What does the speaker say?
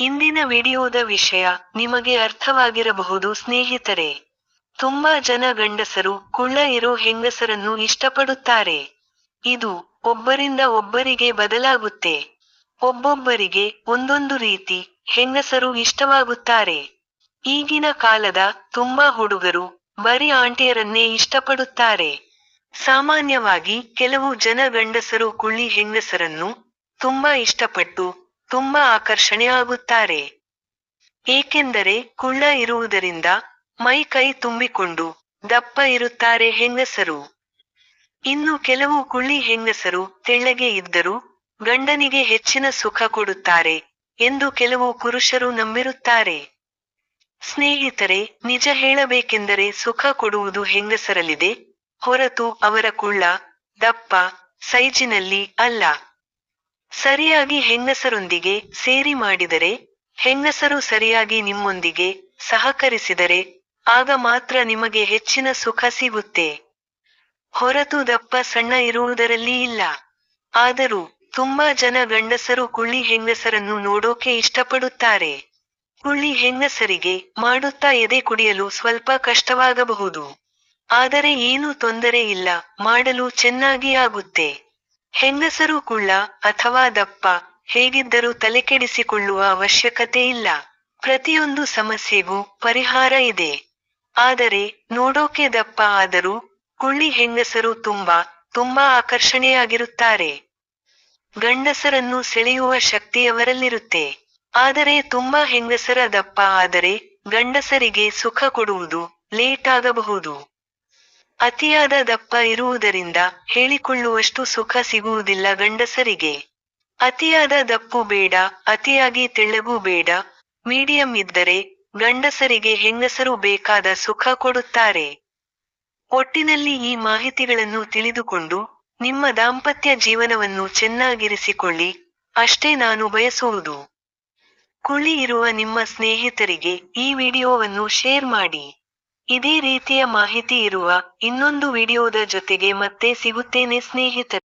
ಇಂದಿನ ವಿಡಿಯೋದ ವಿಷಯ ನಿಮಗೆ ಅರ್ಥವಾಗಿರಬಹುದು ಸ್ನೇಹಿತರೆ. ತುಂಬಾ ಜನ ಗಂಡಸರು ಕುಳ್ಳ ಇರೋ ಹೆಂಗಸರನ್ನು ಇಷ್ಟಪಡುತ್ತಾರೆ. ಇದು ಒಬ್ಬರಿಂದ ಒಬ್ಬರಿಗೆ ಬದಲಾಗುತ್ತೆ. ಒಬ್ಬೊಬ್ಬರಿಗೆ ಒಂದೊಂದು ರೀತಿ ಹೆಂಗಸರು ಇಷ್ಟವಾಗುತ್ತಾರೆ. ಈಗಿನ ಕಾಲದ ತುಂಬಾ ಹುಡುಗರು ಬರೀ ಆಂಟಿಯರನ್ನೇ ಇಷ್ಟಪಡುತ್ತಾರೆ. ಸಾಮಾನ್ಯವಾಗಿ ಕೆಲವು ಜನ ಗಂಡಸರು ಕುಳ್ಳಿ ಹೆಂಗಸರನ್ನು ತುಂಬಾ ಇಷ್ಟಪಟ್ಟು ತುಂಬಾ ಆಕರ್ಷಣೆ ಆಗುತ್ತಾರೆ. ಏಕೆಂದರೆ ಕುಳ್ಳ ಇರುವುದರಿಂದ ಮೈ ಕೈ ತುಂಬಿಕೊಂಡು ದಪ್ಪ ಇರುತ್ತಾರೆ ಹೆಂಗಸರು. ಇನ್ನು ಕೆಲವು ಕುಳ್ಳಿ ಹೆಂಗಸರು ತೆಳ್ಳಗೆ ಇದ್ದರೂ ಗಂಡನಿಗೆ ಹೆಚ್ಚಿನ ಸುಖ ಕೊಡುತ್ತಾರೆ ಎಂದು ಕೆಲವು ಪುರುಷರು ನಂಬಿರುತ್ತಾರೆ. ಸ್ನೇಹಿತರೆ, ನಿಜ ಹೇಳಬೇಕೆಂದರೆ ಸುಖ ಕೊಡುವುದು ಹೆಂಗಸರಲ್ಲಿದೆ, ಹೊರತು ಅವರ ಕುಳ್ಳ ದಪ್ಪ, ಸೈಜಿನಲ್ಲಿ ಅಲ್ಲ. ಸರಿಯಾಗಿ ಹೆಂಗಸರೊಂದಿಗೆ ಸೇರಿ ಮಾಡಿದರೆ, ಹೆಂಗಸರು ಸರಿಯಾಗಿ ನಿಮ್ಮೊಂದಿಗೆ ಸಹಕರಿಸಿದರೆ, ಆಗ ಮಾತ್ರ ನಿಮಗೆ ಹೆಚ್ಚಿನ ಸುಖ ಸಿಗುತ್ತೆ. ಹೊರತು ದಪ್ಪ ಸಣ್ಣ ಇರುವುದರಲ್ಲಿ ಇಲ್ಲ. ಆದರೂ ತುಂಬಾ ಜನ ಗಂಡಸರು ಕುಳ್ಳಿ ಹೆಂಗಸರನ್ನು ನೋಡೋಕೆ ಇಷ್ಟಪಡುತ್ತಾರೆ. ಕುಳ್ಳಿ ಹೆಂಗಸರಿಗೆ ಮಾಡುತ್ತಾ ಎದೆ ಕುಡಿಯಲು ಸ್ವಲ್ಪ ಕಷ್ಟವಾಗಬಹುದು. ಆದರೆ ಏನೂ ತೊಂದರೆ ಇಲ್ಲ, ಮಾಡಲು ಚೆನ್ನಾಗಿ ಆಗುತ್ತೆ. ಹೆಂಗಸರು ಕುಳ್ಳ ಅಥವಾ ದಪ್ಪ ಹೇಗಿದ್ದರೂ ತಲೆಕೆಡಿಸಿಕೊಳ್ಳುವ ಅವಶ್ಯಕತೆ ಇಲ್ಲ. ಪ್ರತಿಯೊಂದು ಸಮಸ್ಯೆಗೂ ಪರಿಹಾರ ಇದೆ. ಆದರೆ ನೋಡೋಕೆ ದಪ್ಪ ಆದರೂ ಕುಳ್ಳಿ ಹೆಂಗಸರು ತುಂಬಾ ತುಂಬಾ ಆಕರ್ಷಣೆಯಾಗಿರುತ್ತಾರೆ. ಗಂಡಸರನ್ನು ಸೆಳೆಯುವ ಶಕ್ತಿ ಅವರಲ್ಲಿರುತ್ತೆ. ಆದರೆ ತುಂಬಾ ಹೆಂಗಸರ ದಪ್ಪ ಆದರೆ ಗಂಡಸರಿಗೆ ಸುಖ ಕೊಡುವುದು ಲೇಟ್ ಆಗಬಹುದು. ಅತಿಯಾದ ದಪ್ಪ ಇರುವುದರಿಂದ ಹೇಳಿಕೊಳ್ಳುವಷ್ಟು ಸುಖ ಸಿಗುವುದಿಲ್ಲ ಗಂಡಸರಿಗೆ. ಅತಿಯಾದ ದಪ್ಪು ಬೇಡ, ಅತಿಯಾಗಿ ತೆಳ್ಳಗೂ ಬೇಡ, ಮೀಡಿಯಂ ಇದ್ದರೆ ಗಂಡಸರಿಗೆ ಹೆಂಗಸರು ಬೇಕಾದ ಸುಖ ಕೊಡುತ್ತಾರೆ. ಒಟ್ಟಿನಲ್ಲಿ ಈ ಮಾಹಿತಿಗಳನ್ನು ತಿಳಿದುಕೊಂಡು ನಿಮ್ಮ ದಾಂಪತ್ಯ ಜೀವನವನ್ನು ಚೆನ್ನಾಗಿರಿಸಿಕೊಳ್ಳಿ, ಅಷ್ಟೇ ನಾನು ಬಯಸುವುದು. ಕುಳಿ ಇರುವ ನಿಮ್ಮ ಸ್ನೇಹಿತರಿಗೆ ಈ ವಿಡಿಯೋವನ್ನು ಶೇರ್ ಮಾಡಿ. ಇದೇ ರೀತಿಯ ಮಾಹಿತಿ ಇರುವ ಇನ್ನೊಂದು ವಿಡಿಯೋದ ಜೊತೆಗೆ ಮತ್ತೆ ಸಿಗುತ್ತೇನೆ ಸ್ನೇಹಿತರೆ.